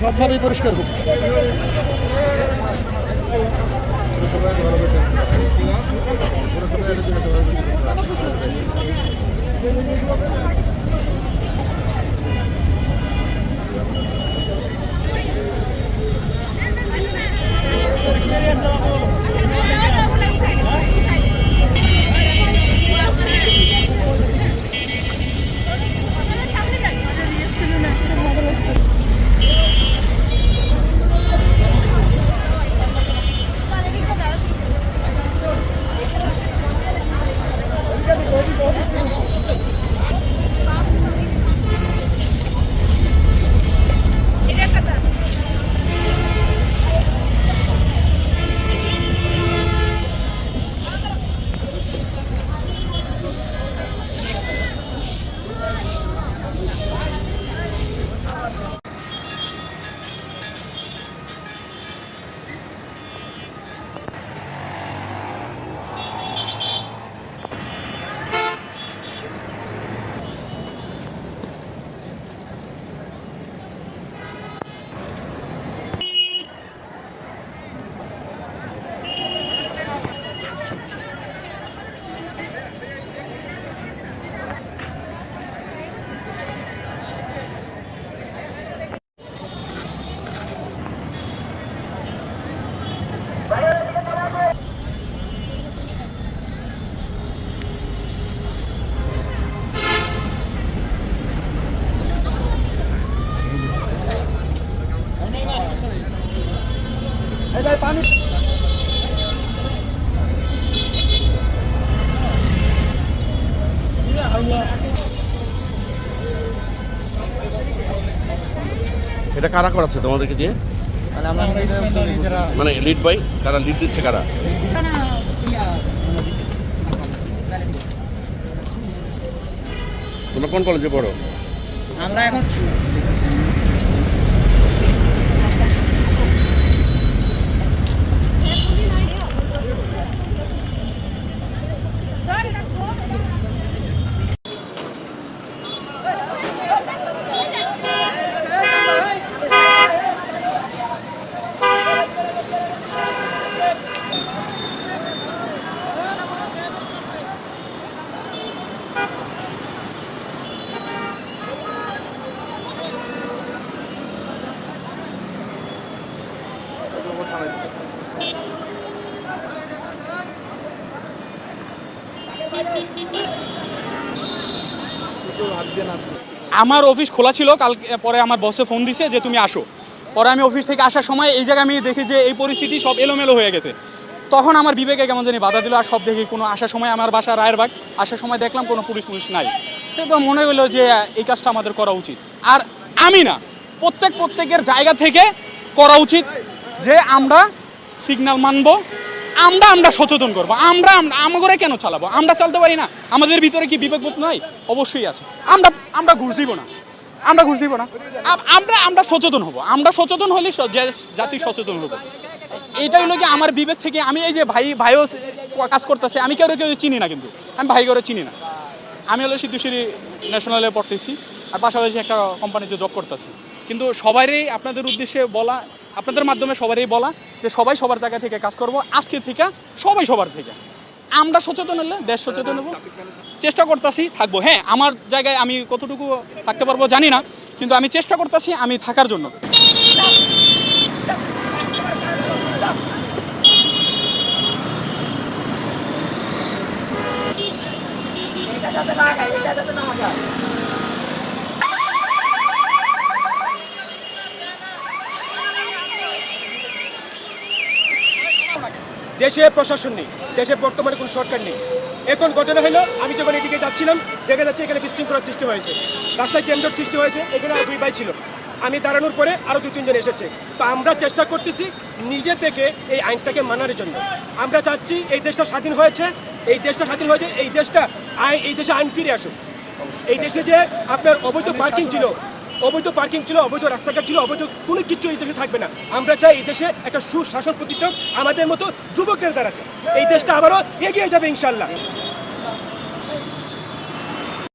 সবভাবেই পরিষ্কার হোক। এটা কারা করাচ্ছে তোমাদেরকে দিয়ে? মানে লিড বাই কারা লিড দিচ্ছে কারা? তোমরা কোন কলেজে পড়ো? আমরা এখন আমার অফিস খোলা ছিল কাল পরে আমার বসে ফোন দিছে যে তুমি আসো। পরে আমি অফিস থেকে আসার সময় এই জায়গায় আমি দেখি যে এই পরিস্থিতি সব এলোমেলো হয়ে গেছে। তখন আমার বিবেকে কেমন জানি বাধা দিল, আর সব দেখি কোনো আসার সময় আমার বাসা রায়েরবাগ আসার সময় দেখলাম কোনো পুলিশ পুলিশ নাই। তো মনে হলো যে, এই কাজটা আমাদের করা উচিত। আর আমি না, প্রত্যেক প্রত্যেকের জায়গা থেকে করা উচিত যে আমরা সিগন্যাল মানবো আমরা আমরা সচেতন করব। আমরা, আমাগরে কেন চালাবো? আমরা চালতে পারি না? আমাদের ভিতরে কি বিবেকবোধ নাই? অবশ্যই আছে। আমরা আমরা ঘুষ দিব না। আমরা ঘুষ দিব না। আমরা আমরা সচেতন হব। আমরা সচেতন হলে জাতি সচেতন হব। এইটাই হলো কি আমার বিবেক থেকে আমি এই যে ভাই, ভাইও কাজ করতেছে, আমি কেউ কেউ চিনি না কিন্তু। আমি ভাই করে চিনি না। আমি হলো সিদ্ধেশ্বরী ন্যাশনালে পড়তেছি। আর পাশাপাশি একটা কোম্পানিতে জব করতেছি। কিন্তু সবারই আপনাদের উদ্দেশ্যে বলা আপনাদের মাধ্যমে সবারই বলা যে সবাই সবার জায়গা থেকে কাজ করব, আজকে থেকে সবাই সবার থেকে। আমরা সচেতন হলে, দেশ সচেতন হব। চেষ্টা করতেছি, থাকব। হ্যাঁ আমার জায়গায় আমি কতটুকু থাকতে পারব জানি না, কিন্তু আমি চেষ্টা করতেছি আমি থাকার জন্য। দেশে প্রশাসন নেই, দেশে বর্তমানে কোনো সরকার নেই। এখন ঘটনা হলো, আমি যখন এদিকে যাচ্ছিলাম, দেখা যাচ্ছে এখানে বিশৃঙ্খলা সৃষ্টি হয়েছে। রাস্তায় চেম্বার সৃষ্টি হয়েছে, এখানে আর দুই ভাই ছিল। আমি দাঁড়ানোর পরে আরও দু তিনজন এসেছে। তো আমরা চেষ্টা করতেছি নিজে থেকে এই আইনটাকে মানার জন্য। আমরা চাচ্ছি এই দেশটা স্বাধীন হয়েছে, এই দেশটা স্বাধীন হয়েছে, এই দেশটা আইন এই দেশে আইন ফিরে আসুক। এই দেশে যে আপনার অবৈধ পার্কিং ছিল অবৈধ পার্কিং ছিল, অবৈধ রাস্তাঘাট ছিল, অবৈধ কোনো কিছু এই দেশে থাকবে না। আমরা চাই এই দেশে একটা সুশাসন প্রতিষ্ঠান আমাদের মতো যুবকদের দ্বারাতে এই দেশটা আবারও এগিয়ে যাবে ইনশাল্লাহ।